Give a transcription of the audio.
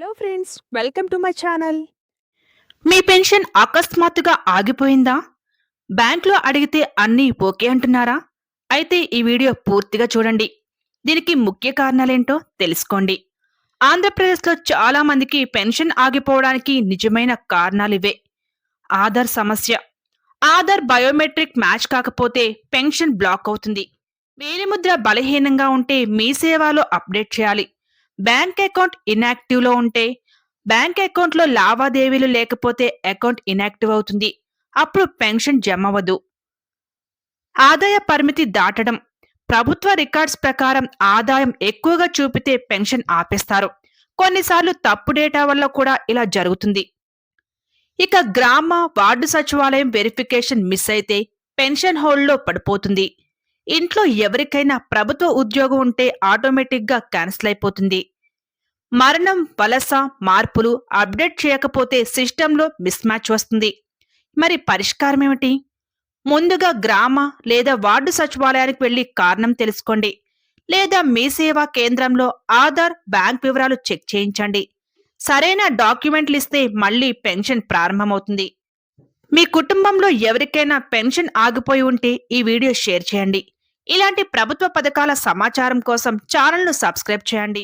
Hello friends welcome to my channel. Me pension అకస్మాత్తుగా ఆగిపోయిందా? బ్యాంక్లో అడిగితే అన్నీ ఓకే అంటున్నారా? అయితే ఈ వీడియో పూర్తిగా చూడండి. దీనికి ముఖ్య కారణాలేంటో తెలుసుకోండి. ఆంధ్రప్రదేశ్లో చాలా మందికి పెన్షన్ ఆగిపోవడానికి నిజమైన కారణాలు ఇవే. ఆధార్ సమస్య. ఆధార్ బయోమెట్రిక్ మ్యాచ్ కాకపోతే పెన్షన్ బ్లాక్ అవుతుంది. వేలిముద్ర బలహీనంగా ఉంటే మీ సేవలో అప్డేట్ చేయాలి. బ్యాంక్ అకౌంట్ ఇన్యాక్టివ్లో ఉంటే బ్యాంక్ అకౌంట్లో లావాదేవీలు లేకపోతే అకౌంట్ ఇనాక్టివ్ అవుతుంది. అప్పుడు పెన్షన్ జమ అవ్వదు ఆదాయ పరిమితి దాటడం ప్రభుత్వ రికార్డ్స్ ప్రకారం ఆదాయం ఎక్కువగా చూపితే పెన్షన్ ఆపేస్తారు. కొన్నిసార్లు తప్పు డేటా వల్ల కూడా ఇలా జరుగుతుంది. ఇక గ్రామ వార్డు సచివాలయం వెరిఫికేషన్ మిస్ అయితే పెన్షన్ హోల్డ్లో పడిపోతుంది. ఇంట్లో ఎవరికైనా ప్రభుత్వ ఉద్యోగం ఉంటే ఆటోమేటిక్గా క్యాన్సిల్ అయిపోతుంది. మరణం వలస మార్పులు అప్డేట్ చేయకపోతే సిస్టంలో మిస్ మ్యాచ్ వస్తుంది. మరి పరిష్కారం ఏమిటి? ముందుగా గ్రామ లేదా వార్డు సచివాలయానికి వెళ్ళి కారణం తెలుసుకోండి. లేదా మీ సేవా కేంద్రంలో ఆధార్ బ్యాంక్ వివరాలు చెక్ చేయించండి. సరైన డాక్యుమెంట్లు ఇస్తే మళ్ళీ పెన్షన్ ప్రారంభమవుతుంది. మీ కుటుంబంలో ఎవరికైనా పెన్షన్ ఆగిపోయి ఉంటే ఈ వీడియో షేర్ చేయండి. ఇలాంటి ప్రభుత్వ పథకాల సమాచారం కోసం ఛానల్ను సబ్స్క్రైబ్ చేయండి.